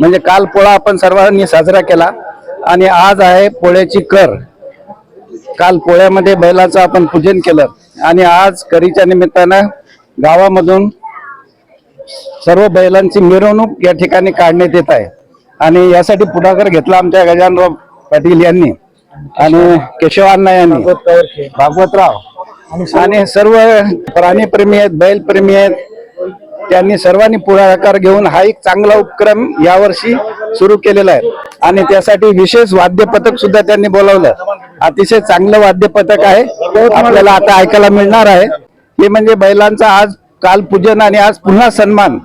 म्हणजे काल पोळा आपण सर्वांनी साजरा केला आणि आज आहे पोळ्याची कर. काल पोळ्यामध्ये बैलाचं आपण पूजन केलं आणि आज करीच्या निमित्तानं गावामधून सर्व बैलांची मिरवणूक या ठिकाणी काढण्यात येत आहे. आणि यासाठी पुढाकार घेतला आमच्या गजानराव पाटील यांनी आणि केशवांना यांनी. भागवतराव. आणि सर्व प्राणीप्रेमी आहेत बैलप्रेमी आहेत. त्यांनी सर्वांनी पुढाकार घेऊन हा एक चांगला उपक्रम यावर्षी सुरू केलेला आहे. आणि त्यासाठी विशेष वाद्य पथक सुद्धा त्यांनी बोलावलं. अतिशय चांगलं वाद्य पथक आहे. आपल्याला आता ऐकायला मिळणार आहे. हे म्हणजे बैलांचा आज काल पूजन आणि आज पुन्हा सन्मान.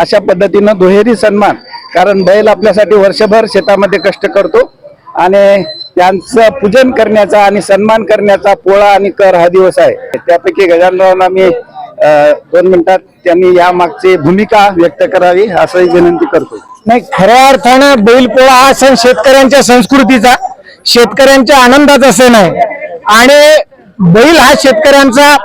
अशा पद्धतीनं दुहेरी सन्मान. कारण बैल आपल्यासाठी वर्षभर शेतामध्ये कष्ट करतो. आणि त्यांचं पूजन करण्याचा आणि सन्मान करण्याचा पोळा आणि कर हा दिवस आहे. त्यापैकी गजानरावांना मी दोन मिनिटात त्यांनी या मागची भूमिका व्यक्त करावी असंही विनंती करतो. नाही खऱ्या अर्थानं बैलपोळा हा सण शेतकऱ्यांच्या संस्कृतीचा शेतकऱ्यांच्या आनंदाचा सण आहे. आणि बैल हा शेतकऱ्यांचा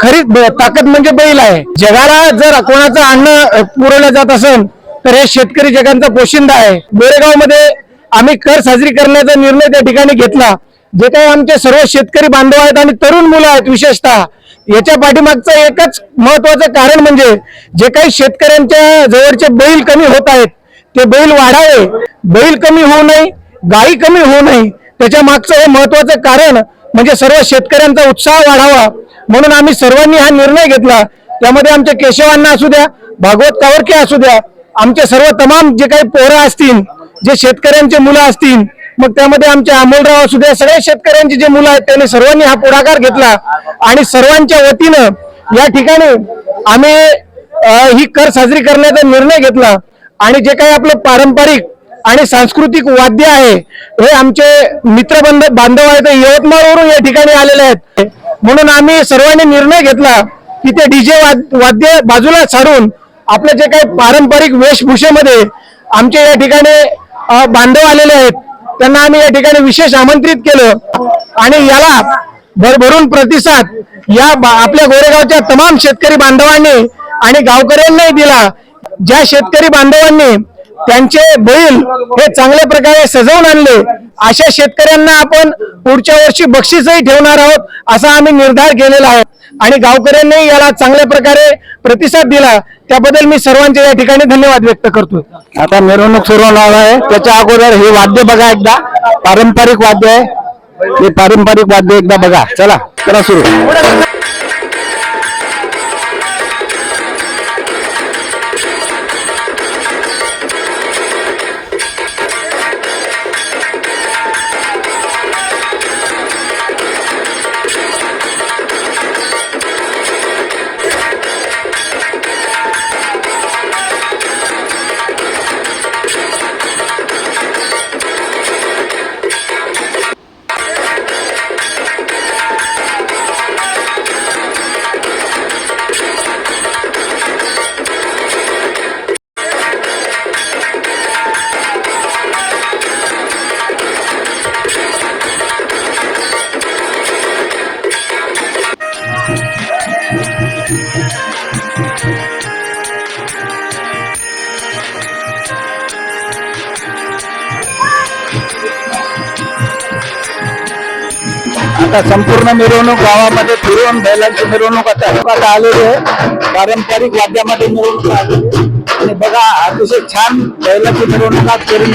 खरी ब- ताकद म्हणजे बैल आहे. जगाला जर कोणाचं अन्न पुरवलं जात असेल तर हे शेतकरी जगांचा पोशिंदा आहे. गोरेगावमध्ये आम्ही कर साजरी करण्याचा निर्णय त्या ठिकाणी घेतला. जे काही आमचे सर्व शेतकरी बांधव आहेत आणि तरुण मुलं आहेत विशेषतः याच्या पाठीमागचं एकच महत्वाचं कारण म्हणजे जे काही शेतकऱ्यांच्या जवळचे बैल कमी होत आहेत ते बैल वाढावे. बैल कमी होऊ नये गायी कमी होऊ नये. त्याच्या मागचं हे महत्वाचं कारण म्हणजे सर्व शेतकऱ्यांचा उत्साह वाढावा. म्हणून आम्ही सर्वांनी हा निर्णय घेतला. त्यामध्ये आमचे केशवांना असू द्या भागवत कावरके असू द्या आमचे सर्व तमाम जे काही पोरं असतील जे शेतकऱ्यांचे मुलं असतील मग त्यामध्ये आमचे अमोलराव असू द्या सगळ्या शेतकऱ्यांची जे मुलं आहेत त्यांनी सर्वांनी हा पुढाकार घेतला. आणि सर्वांच्या वतीनं या ठिकाणी आम्ही ही कर साजरी करण्याचा निर्णय घेतला. आणि जे काही आपलं पारंपरिक आणि सांस्कृतिक वाद्य आहे हे आमचे मित्रबंध बांधव आहेत यवतमाळवरून या ठिकाणी आलेले आहेत. म्हणून आम्ही सर्वांनी निर्णय घेतला की ते डीजे वाद्य बाजूला सारून आपलं जे काही पारंपरिक वेशभूषेमध्ये आमचे या ठिकाणी बांधव आलेले आहेत त्यांना आम्ही या ठिकाणी विशेष आमंत्रित केलं. आणि याला भरभरून प्रतिसाद या आपल्या गोरेगावच्या तमाम शेतकरी बांधवांनी आणि गावकऱ्यांनाही दिला. ज्या शेतकरी बांधवांनी त्यांचे बैल हे चांगल्या प्रकारे सजवून आणले. अशा शेतकऱ्यांना आपण पुढच्या वर्षी बक्षीसही ठेवणार आहोत असा आम्ही निर्धार केलेला आहे. आणि गावकऱ्यांनी याला चांगल्या प्रकारे प्रतिसाद दिला. त्याबद्दल मी सर्वांचे या ठिकाणी धन्यवाद व्यक्त करतो आता मिरवणूक सुरू होणार आहे. त्याच्या अगोदर हे वाद्य बघा एकदा. पारंपरिक वाद्य आहे. हे पारंपरिक वाद्य एकदा बघा. चला करा सुरू. आता संपूर्ण मिरवणूक गावामध्ये फिरून बैलांची मिरवणूक आता आता आलेली आहे पारंपरिक वाद्यामध्ये मिरवणूक आलेली आहे. आणि बघा अतिशय छान बैलाची मिरवणूक आज करून